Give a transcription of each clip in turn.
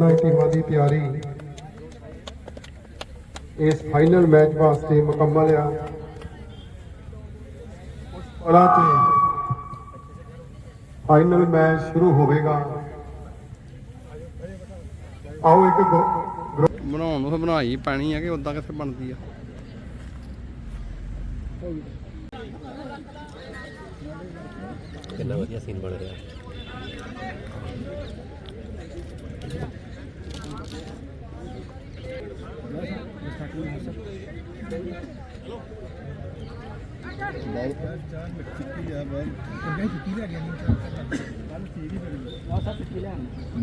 ਦੋਨਾਂ ਟੀਮਾਂ ਦੀ ਤਿਆਰੀ। ਇਸ ਫਾਈਨਲ ਮੈਚ ਵਾਸਤੇ ਮੁਕੰਮਲ ਆ। ਪਰਾਂ ਤੇ ਫਾਈਨਲ ਮੈਚ ਸ਼ੁਰੂ ਹੋਵੇਗਾ। ਆਓ ਇੱਕ ਬਣਾਉਣ ਨੂੰ ਬਣਾਈ ਪੈਣੀ ਹੈ ਕਿ ਉਦਾਂ ਕਿੱਥੇ ਬਣਦੀ ਆ। ਕਿੰਨਾ ਵਧੀਆ ਸੀਨ ਬਣ ਰਿਹਾ।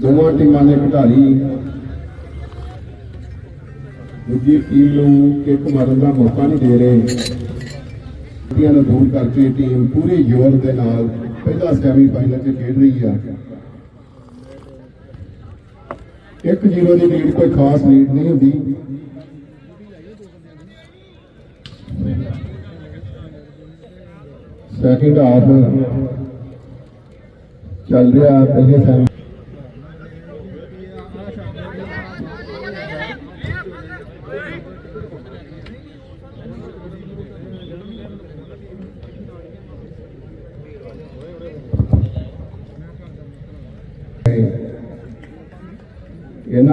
ਦੋਵਾਂ ਟੀਮਾਂ ਦੇ ਖਿਡਾਰੀ ਦੂਜੀ ਟੀਮ ਨੂੰ ਕਿੱਕ ਮਾਰਨ ਦਾ ਮੌਕਾ ਨਹੀਂ ਦੇ ਰਹੇ। ਟੀਮਾਂ ਨੂੰ ਦੂਰ ਕਰਕੇ ਟੀਮ ਪੂਰੇ ਜ਼ੋਰ ਦੇ ਨਾਲ ਪਹਿਲਾ ਸੈਮੀ ਫਾਈਨਲ 'ਚ ਖੇਡ ਰਹੀ ਆ। 1-0 ਦੀ ਲੀਡ ਕੋਈ ਖਾਸ ਲੀਡ ਨਹੀਂ ਹੁੰਦੀ। ਸੈਕਿੰਡ ਹਾਫ ਚੱਲ ਰਿਹਾ ਪਹਿਲੇ ਸੈਮੀ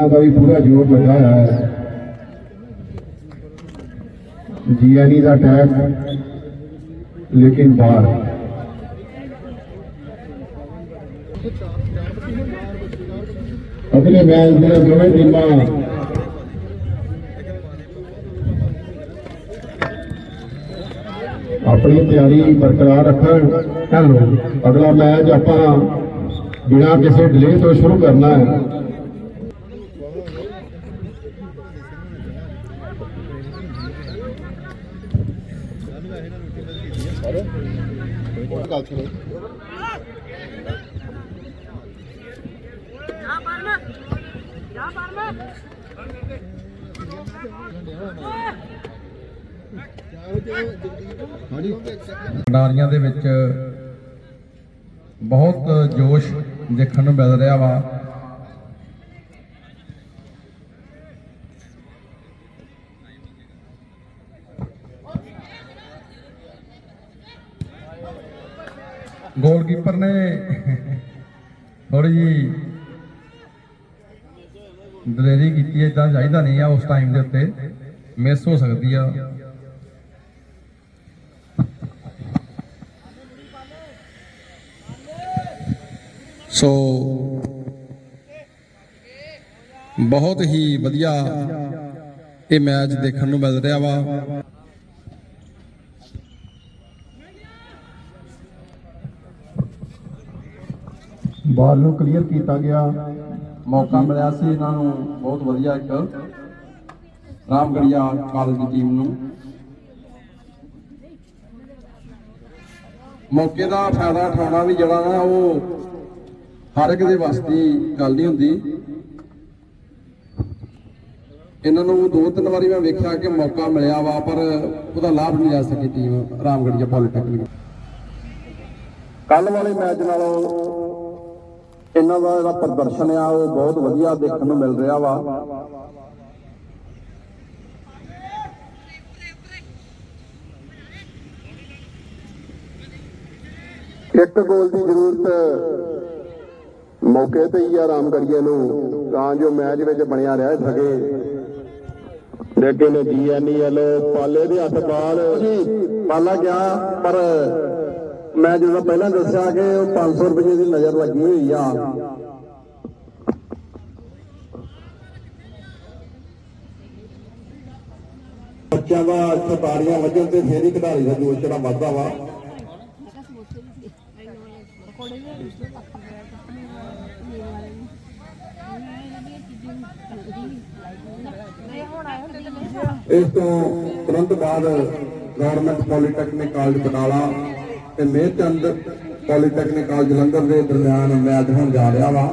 ਇਹਨਾਂ ਦਾ ਵੀ ਪੂਰਾ ਜੋਰ ਲੱਗਾ ਹੋਇਆ ਹੈ। ਜੀਐਨਈ ਦਾ ਅਟੈਕ ਲੇਕਿਨ ਬਾਹਰ। ਅਗਲੇ ਮੈਚ ਦੀਆਂ ਦੋਵੇਂ ਟੀਮਾਂ ਆਪਣੀ ਤਿਆਰੀ ਬਰਕਰਾਰ ਰੱਖਣ। ਹੈਲੋ ਅਗਲਾ ਮੈਚ ਆਪਾਂ ਬਿਨਾਂ ਕਿਸੇ ਡਿਲੇ ਤੋਂ ਸ਼ੁਰੂ ਕਰਨਾ ਹੈ। ਖਿਡਾਰੀਆਂ ਦੇ ਵਿੱਚ ਬਹੁਤ ਜੋਸ਼ ਦੇਖਣ ਨੂੰ ਮਿਲ ਰਿਹਾ ਵਾ। ਗੋਲਕੀਪਰ ਨੇ ਥੋੜੀ ਜੀ ਦਲੇਰੀ ਕੀਤੀ ਹੈ ਇਦਾਂ ਚਾਹੀਦਾ ਨਹੀਂ ਆ ਉਸ ਟਾਈਮ ਦੇ ਉੱਤੇ। ਮਿਸ ਹੋ ਸਕਦੀ ਆ। ਸੋ ਬਹੁਤ ਹੀ ਵਧੀਆ ਇਹ ਮੈਚ ਦੇਖਣ ਨੂੰ ਮਿਲ ਰਿਹਾ ਵਾ। ਬਾਲ ਨੂੰ ਕਲੀਅਰ ਕੀਤਾ ਗਿਆ। ਮੌਕਾ ਮਿਲਿਆ ਸੀ ਇਹਨਾਂ ਨੂੰ। ਬਹੁਤ ਵਧੀਆ ਇੱਕ ਰਾਮਗੜੀਆ ਕਾਲਜ ਦੀ ਟੀਮ ਨੂੰ। ਮੌਕੇ ਦਾ ਫਾਇਦਾ ਉਠਾਉਣਾ ਵੀ ਜਿਹੜਾ ਨਾ ਉਹ ਹਰ ਇੱਕ ਦੇ ਵੱਸ ਦੀ ਗੱਲ ਨਹੀਂ ਹੁੰਦੀ। ਇਹਨਾਂ ਨੂੰ ਦੋ ਤਿੰਨ ਵਾਰੀ ਮੈਂ ਵੇਖਿਆ ਕਿ ਮੌਕਾ ਮਿਲਿਆ ਵਾ, ਪਰ ਉਹਦਾ ਲਾਭ ਨਹੀਂ ਲੈ ਸਕੀ ਟੀਮ ਰਾਮਗੜੀਆ ਪੋਲੀਟੈਕਨਿਕ ਕੱਲ ਵਾਲੇ ਮੈਚ ਨਾਲੋਂ ਇਹਨਾਂ ਦਾ ਜਿਹੜਾ ਪ੍ਰਦਰਸ਼ਨ ਆ, ਉਹ ਬਹੁਤ ਵਧੀਆ ਦੇਖਣ ਨੂੰ ਮਿਲ ਰਿਹਾ ਵਾ। ਇੱਕ ਗੋਲ ਦੀ ਜ਼ਰੂਰਤ ਮੌਕੇ ਤੇ ਹੀ ਆਰਾਮ ਕਰੀਏ ਨੂੰ, ਤਾਂ ਜੋ ਮੈਚ ਵਿੱਚ ਬਣਿਆ ਰਹਿ ਸਕੇ। ਲੇਕਿਨ ਜੀਐਨਐਲ ਪਾਲੇ ਦੇ ਹੱਥ ਬਾਲ ਪਾਲਾ ਗਿਆ, ਪਰ ਮੈਂ ਜਦੋਂ ਪਹਿਲਾਂ ਦੱਸਿਆ ਕਿ ਉਹ 500 ਰੁਪਏ ਦੀ ਨਜ਼ਰ ਲੱਗੀ ਹੋਈ ਆ। ਬੱਚਿਆਂ ਦਾ ਸਤਾਰੀਆਂ ਵਜਣ ਤੇ ਫੇਰੀ ਖਿਡਾਰੀ ਦਾ ਜੋਸ਼ ਜਿਹੜਾ ਵੱਧਦਾ ਵਾ। ਇਸ ਤੋਂ ਤੁਰੰਤ ਬਾਅਦ ਗਵਰਨਮੈਂਟ ਪੋਲੀਟੈਕਨਿਕ ਕਾਲਜ ਬਟਾਲਾ ਤੇ ਮੇਹਚੰਦ ਪੋਲੀਟੈਕਨਿਕ ਕਾਲਜ ਜਲੰਧਰ ਦੇ ਦਰਮਿਆਨ ਮੈਚ ਹੋਣ ਜਾ ਰਿਹਾ ਵਾ।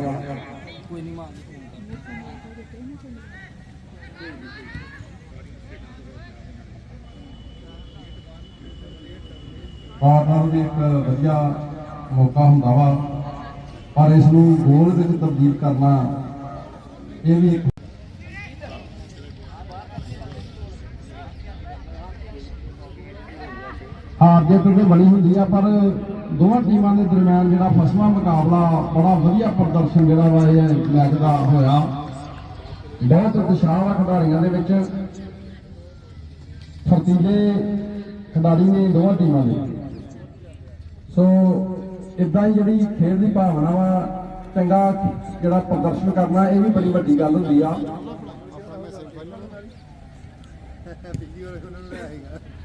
ਪਾਰਟਨਰ ਵੀ ਇੱਕ ਵਧੀਆ ਮੌਕਾ ਹੁੰਦਾ ਵਾ, ਪਰ ਇਸ ਨੂੰ ਗੋਲ ਵਿੱਚ ਤਬਦੀਲ ਕਰਨਾ ਇਹ ਵੀ ਹਾਰ ਜਿੱਤ ਤੇ ਬਣੀ ਹੁੰਦੀ ਆ, ਪਰ ਦੋਵਾਂ ਟੀਮਾਂ ਦੇ ਦਰਮਿਆਨ ਜਿਹੜਾ ਫਸਵਾ ਮੁਕਾਬਲਾ ਬੜਾ ਵਧੀਆ ਪ੍ਰਦਰਸ਼ਨ ਜਿਹੜਾ ਵਾ ਇਹ ਮੈਚ ਦਾ ਹੋਇਆ। ਬਹੁਤ ਉਤਸ਼ਾਹ ਵਾ ਖਿਡਾਰੀਆਂ ਦੇ ਵਿੱਚ। ਫਰਤੀਲੇ ਖਿਡਾਰੀ ਨੇ ਦੋਵਾਂ ਟੀਮਾਂ ਦੇ। ਸੋ ਇਦਾਂ ਹੀ ਜਿਹੜੀ ਖੇਡ ਦੀ ਭਾਵਨਾ ਵਾ, ਚੰਗਾ ਜਿਹੜਾ ਪ੍ਰਦਰਸ਼ਨ ਕਰਨਾ, ਇਹ ਵੀ ਬੜੀ ਵੱਡੀ ਗੱਲ ਹੁੰਦੀ ਆ।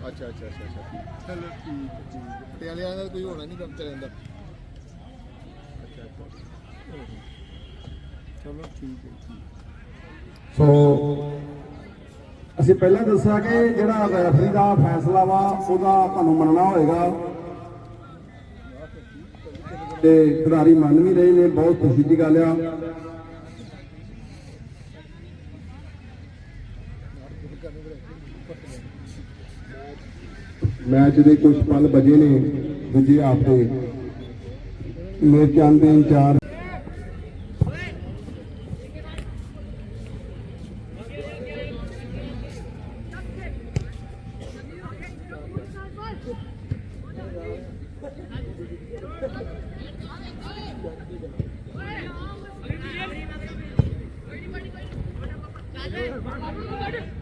ਅੱਛਾ ਅੱਛਾ ਅੱਛਾ ਅੱਛਾ। ਚਲੋ ਠੀਕ ਠੀਕ ਹੈ। ਪਟਿਆਲਿਆਂ ਦਾ ਕੋਈ ਹੋਣਾ ਨਹੀਂ ਕੰਮ ਚੱਲਣ ਦਾ ਅੱਛਾ ਅੱਛਾ ਚਲੋ ਠੀਕ ਹੈ, ਠੀਕ ਸੋ, ਅਸੀਂ ਪਹਿਲਾਂ ਦੱਸਿਆ ਕਿ ਜਿਹੜਾ ਰੈਫਰੀ ਦਾ ਫੈਸਲਾ ਵਾ, ਉਹਦਾ ਤੁਹਾਨੂੰ ਮੰਨਣਾ ਹੋਏਗਾ। ਤੇ ਖਿਡਾਰੀ ਮੰਨ ਵੀ ਰਹੇ ਨੇ, ਬਹੁਤ ਖੁਸ਼ੀ ਦੀ ਗੱਲ ਆ। ਮੈਚ ਦੇ ਕੁਝ ਪਲ ਬਜੇ ਨੇ ਦੂਜੇ ਹਾਫ ਦੇ ਮੇਚਾਂ ਦੇ ਇੰਚਾਰਜ ਬਾਲ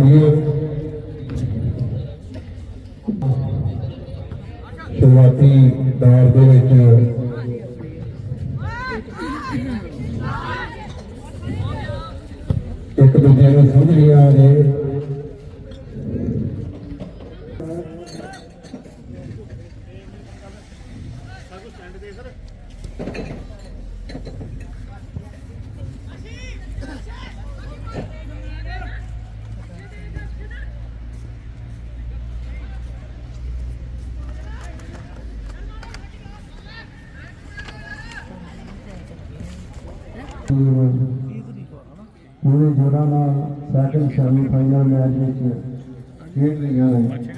ਕਲੀਅਰ ਸ਼ੁਰੂਆਤੀ ਦੌਰ ਦੇ ਵਿੱਚ ਇੱਕ ਦੂਜੇ ਨੂੰ ਸਮਝ ਨਹੀਂ ਆ ਰਹੇ। ਪੂਰੇ ਜੋਰਾਂ ਨਾਲ ਸੈਕੰਡ ਸੈਮੀ ਫਾਈਨਲ ਮੈਚ ਵਿੱਚ ਖੇਡ ਰਹੀਆਂ ਨੇ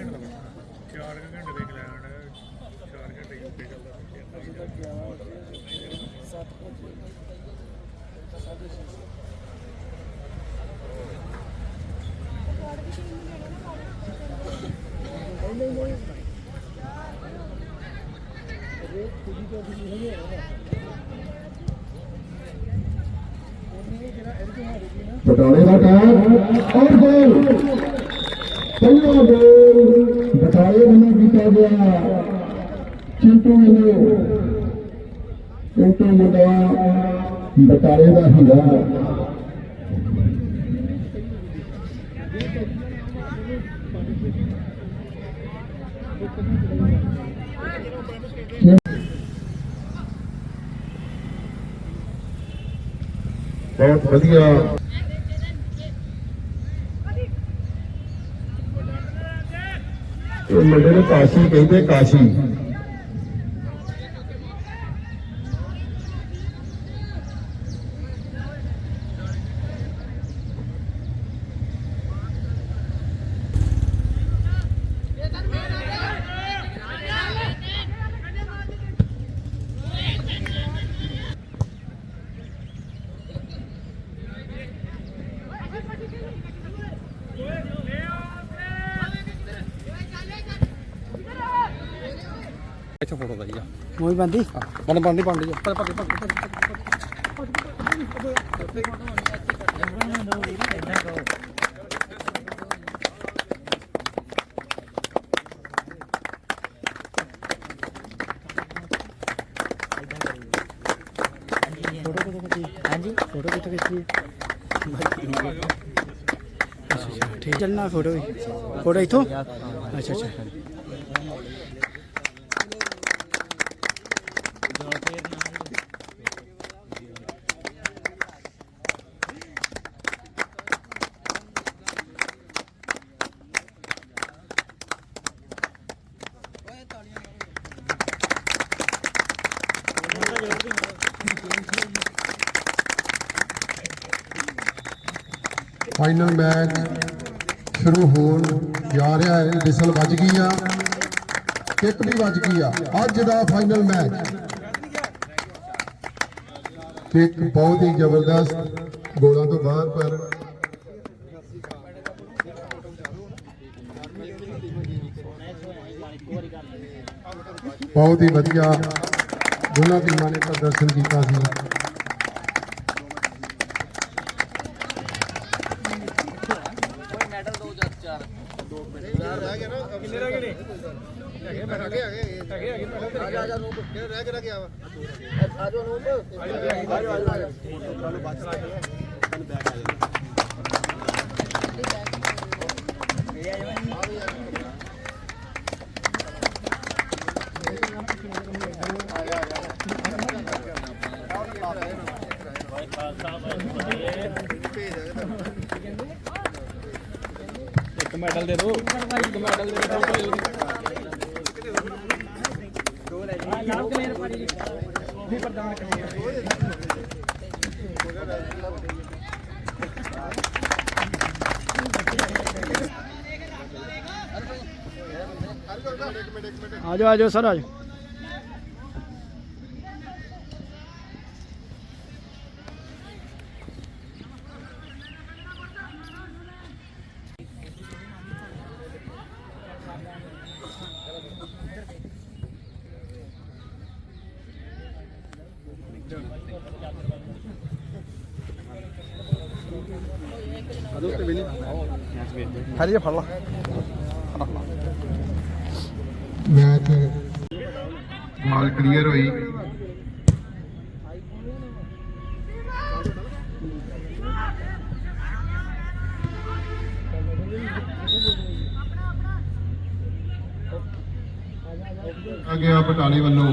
ਬਟਾਲੇ ਦਾ ਟਾਇਰ, ਔਰ ਗੋਲ ਪਹਿਲਾ ਗੋਲ ਬਟਾਲੇ ਵੱਲੋਂ ਕੀਤਾ ਗਿਆ। ਚਿੰਟੂ ਵੱਲੋਂ ਚਿੰਟੂ ਮੁੰਡਾ ਬਟਾਲੇ ਦਾ ਹੁੰਦਾ ਬਹੁਤ ਵਧੀਆ। ਇਹ ਮੁੰਡੇ ਨੂੰ ਕਾਸ਼ੀ ਕਹਿੰਦੇ ਕਾਸ਼ੀ। ਇੱਥੇ ਫੋਟੋ ਦਾ ਆ। ਮੂੰਹ ਬੰਦੀ? ਬੰਦ ਬੰਦੀ ਬੰਦੀ ਪਰ ਪਰ ਪਰ ਫੋਟੋ ਕਿੱਥੇ ਖਿੱਚੀ ਹਾਂਜੀ। ਫੋਟੋ ਕਿੱਥੇ ਖਿੱਚੀ ਠੀਕ। ਚੱਲਣਾ ਫੋਟੋ ਵੀ। ਫੋਟੋ ਇੱਥੋਂ? ਅੱਛਾ ਅੱਛਾ। ਫਾਈਨਲ ਮੈਚ ਸ਼ੁਰੂ ਹੋਣ ਜਾ ਰਿਹਾ ਹੈ। ਵਿਸਲ ਵੱਜ ਗਈ ਆ। ਕਿੱਕ ਵੀ ਵੱਜ ਗਈ ਆ। ਅੱਜ ਦਾ ਫਾਈਨਲ ਮੈਚ ਕਿੱਕ ਬਹੁਤ ਹੀ ਜ਼ਬਰਦਸਤ ਗੋਲਾਂ ਤੋਂ ਬਾਅਦ ਪਰ ਬਹੁਤ ਹੀ ਵਧੀਆ। ਦੋਨਾਂ ਟੀਮਾਂ ਨੇ ਪ੍ਰਦਰਸ਼ਨ ਕੀਤਾ ਸੀ। ਆ। ਜਾਓ ਆ ਜਾਓ ਸਰ ਆ ਜਾਓ ਹਰੀ ਫੜ ਲਾ। ਮੈਚ ਬਾਲ ਕਲੀਅਰ ਹੋਈ। ਆ ਗਿਆ ਬਟਾਲੇ ਵੱਲੋਂ।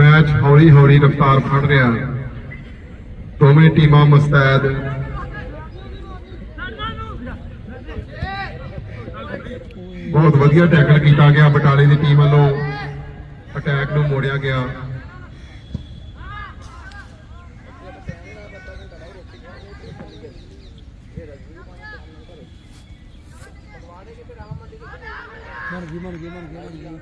ਮੈਚ ਹੌਲੀ ਹੌਲੀ ਰਫ਼ਤਾਰ ਫੜ ਰਿਹਾ। ਦੋਵੇਂ ਟੀਮਾਂ ਮੁਸਤੈਦ। ਬਹੁਤ ਵਧੀਆ ਟੈਕਲ ਕੀਤਾ ਗਿਆ ਬਟਾਲੇ ਦੀ ਟੀਮ ਵੱਲੋਂ। ਅਟੈਕ ਨੂੰ ਮੋੜਿਆ ਗਿਆ ਬਣ ਗਈ ਬਣ ਗਈ ਬਣ ਗਈ ਬਣ ਗਈ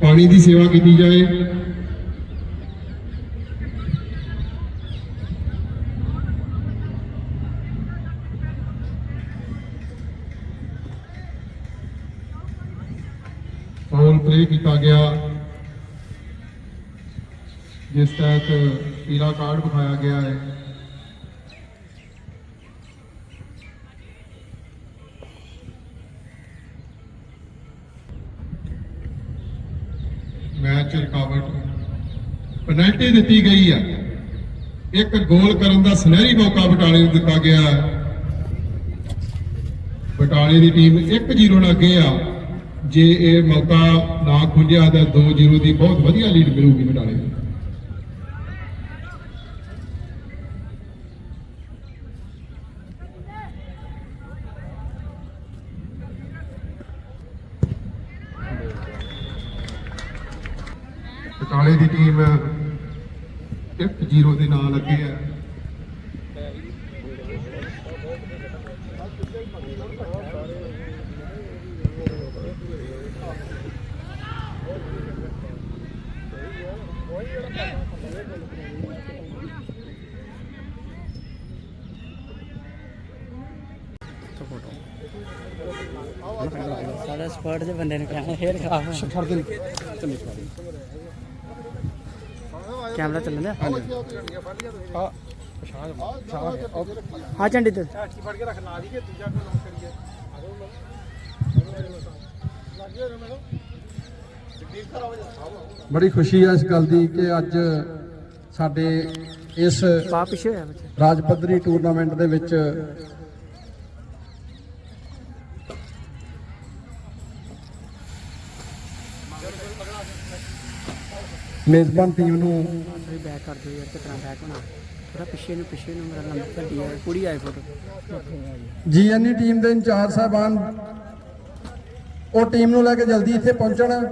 ਪਾਣੀ ਦੀ ਸੇਵਾ ਕੀਤੀ ਜਾਏ ਫਾਉਲ ਪਲੇ ਕੀਤਾ ਗਿਆ। ਜਿਸ ਤਹਿਤ ਪੀਲਾ ਕਾਰਡ ਵਿਖਾਇਆ ਗਿਆ ਹੈ। ਮੈਚ ਰੁਕਾਵਟ। ਪੈਨਲਟੀ ਦਿੱਤੀ ਗਈ ਹੈ। ਇੱਕ ਗੋਲ ਕਰਨ ਦਾ ਸੁਨਹਿਰੀ ਮੌਕਾ ਬਟਾਲੇ ਨੂੰ ਦਿੱਤਾ ਗਿਆ ਹੈ। ਬਟਾਲੇ ਦੀ ਟੀਮ 1-0 ਨਾਲ ਅੱਗੇ ਆ। ਜੇ ਇਹ ਮੌਕਾ ਨਾ ਖੁੱਲਿਆ ਤਾਂ 2-0 ਦੀ ਬਹੁਤ ਵਧੀਆ ਲੀਡ ਮਿਲੂਗੀ ਬਟਾਲੇ ਨੂੰ ਬਟਾਲੇ ਦੀ ਟੀਮ 1-0 ਦੇ ਨਾਲ ਅੱਗੇ ਆ ਸਾਡਾ ਸਪੋਰਟ ਦੇ ਬੰਦੇ ਨੇ ਕਹਿਣਾ ਫੇਰ ਖਰਾਬ ਛੱਡ ਦੇ। ਚੱਲੇ ਕੈਮਰਾ ਆ ਪਛਾਣ ਪਛਾਣ ਹਾਂ ਝੰਡੀ ਤੇ। ਫੜ ਕੇ ਰੱਖ ਲਾ ਦੀ ਕਿ ਦੂਜਾ ਕੋਈ ਲੋਕ ਕਰੀਏ ਬੜੀ ਖੁਸ਼ੀ ਹੈ ਇਸ ਗੱਲ ਦੀ ਕਿ ਅੱਜ ਸਾਡੇ ਇਸ ਰਾਜ ਪੱਧਰੀ ਟੂਰਨਾਮੈਂਟ ਦੇ ਵਿੱਚ ਮੇਜ਼ਬਾਨ ਟੀਮ ਨੂੰ ਥੋੜੀ ਬੈਕ ਕਰ ਦਿਓ ਯਾਰ ਕਿਤਨਾ ਬੈਕ ਹੋਣਾ। ਥੋੜਾ ਪਿੱਛੇ ਨੂੰ ਪਿੱਛੇ ਨੂੰ ਮੇਰਾ ਨੰਬਰ ਘੱਟੀ ਹੈ ਕੁੜੀ ਆਏ ਫੋਟੋ ਜੀਐਨਈ ਟੀਮ ਦੇ ਇੰਚਾਰਜ ਸਾਹਿਬਾਨ ਉਹ ਟੀਮ ਨੂੰ ਲੈ ਕੇ ਜਲਦੀ ਇੱਥੇ ਪਹੁੰਚਣ।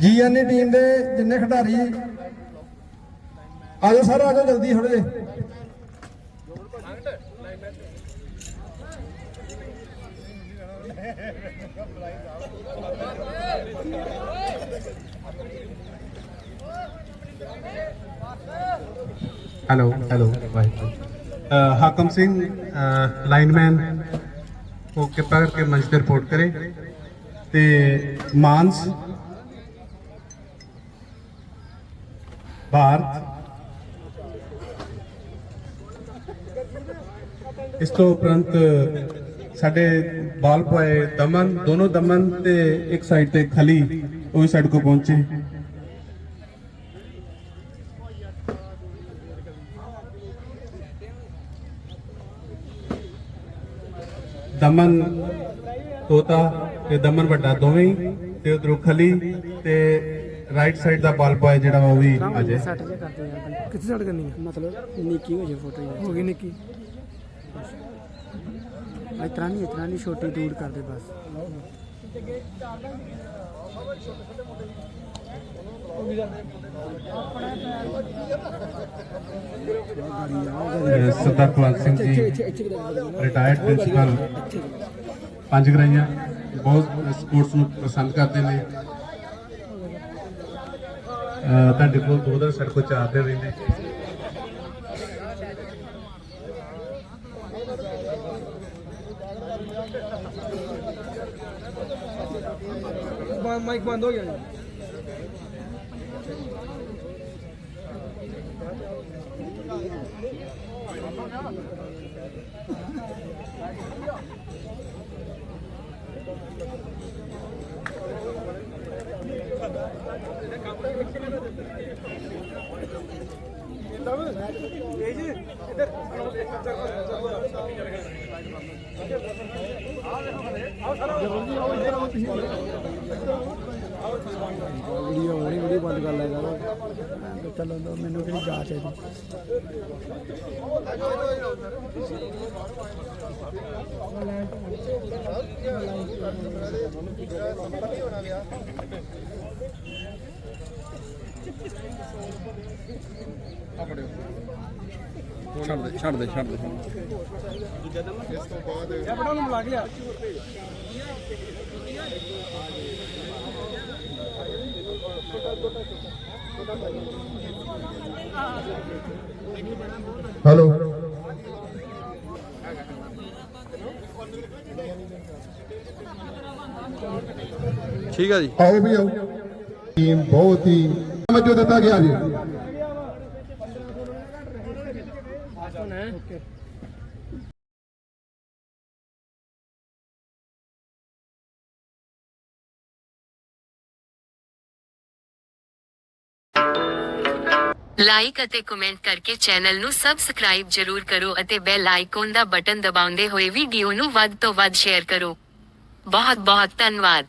ਜੀਐਨਈ ਟੀਮ ਦੇ ਜਿੰਨੇ ਖਿਡਾਰੀ ਆਜੋ ਸਰ ਆਜੋ ਜਲਦੀ ਥੋੜੇ ਜੇ। Hello hello Hakam Singh lineman ਉਹ ਕਿਰਪਾ ਕਰਕੇ ਮੰਚ ਤੇ ਰਿਪੋਰਟ ਕਰੇ। ਤੇ ਮਾਨਸ। ਭਾਰਤ। ਇਸ ਤੋਂ ਉਪਰੰਤ ਸਾਡੇ ਦਮਨ ਦੋਨੋਂ ਦਮਨ ਤੇ ਇੱਕ ਸਾਈਡ ਤੇ ਖਲੀ ਉਹ ਵੀ ਸਾਡੇ ਕੋਲ ਪਹੁੰਚੇ। ਦਮਨ ਤੋਤਾ ਤੇ ਦਮਨ ਵੱਡਾ ਦੋਵੇਂ ਹੀ ਤੇ ਉਧਰੋਂ ਖਲੀ ਤੇ ਰਾਈਟ ਸਾਈਡ ਦਾ ਬਾਲ ਪੁਆਏ ਜਿਹੜਾ ਵਾ ਉਹ ਵੀ ਆ ਜਾਏ। ਸੱਟ ਜੇ ਕਰਦੇ ਯਾਰ ਬੰਦੇ। ਕਿੱਥੇ ਛੱਡ ਕਰਨੀ ਹੈ ਮਤਲਬ ਨਿੱਕੀ ਹੋ ਜੇ। ਫੋਟੋ ਹੋ ਗਈ ਨਿੱਕੀ। ਇਤਨਾ ਨਹੀਂ ਇਤਨਾ ਨਹੀਂ ਛੋਟੀ ਦੂਰ ਕਰਦੇ ਬਸ। ਸਰਦਾਰ ਕੁਲਵੰਤ ਸਿੰਘ ਜੀ ਰਿਟਾਇਰਡ ਪ੍ਰਿੰਸੀਪਲ ਪੰਜ ਗਰਾਈਆਂ ਬਹੁਤ ਸਪੋਰਟਸ ਨੂੰ ਪਸੰਦ ਕਰਦੇ ਨੇ। ਤੁਹਾਡੇ ਕੋਲ ਦੋ ਦਿਨ ਸਾਡੇ ਕੋਲ ਚਾਰ ਦਿਨ ਰਹਿੰਦੇ ਮਾਈਕ ਬੰਦ ਹੋ ਗਿਆ ਵੀਡੀਓ ਹੋਣੀ ਵੀਡੀਓ ਬੰਦ ਕਰ ਲੈਗਾ ਚਲੋ ਦੋ ਮੈਨੂੰ ਕਿਹੜੀ ਜਾਂਚ ਹੈ ਜੀ ਛੱਡ ਦੇ ਛੱਡ ਦੇ ਛੱਡ ਦੇ। ਇਹ ਬੜਾ ਨੂੰ ਮਿਲਾ ਲਿਆ ਹੈਲੋ। ਠੀਕ ਆ ਜੀ। ਆਓ ਵੀ ਆਓ। ਟੀਮ ਬਹੁਤ ਹੀ ਮੱਜੋ ਦਿੱਤਾ ਗਿਆ ਜੀ। ਲਾਈਕ ਅਤੇ ਕਮੈਂਟ ਕਰਕੇ ਚੈਨਲ ਨੂੰ ਸਬਸਕ੍ਰਾਈਬ ਜਰੂਰ ਕਰੋ ਅਤੇ ਬੈਲ ਆਈਕਨ ਦਾ ਬਟਨ ਦਬਾਉਂਦੇ ਹੋਏ ਵੀਡੀਓ ਨੂੰ ਵੱਧ ਤੋਂ ਵੱਧ ਸ਼ੇਅਰ ਕਰੋ। ਬਹੁਤ ਬਹੁਤ ਧੰਨਵਾਦ।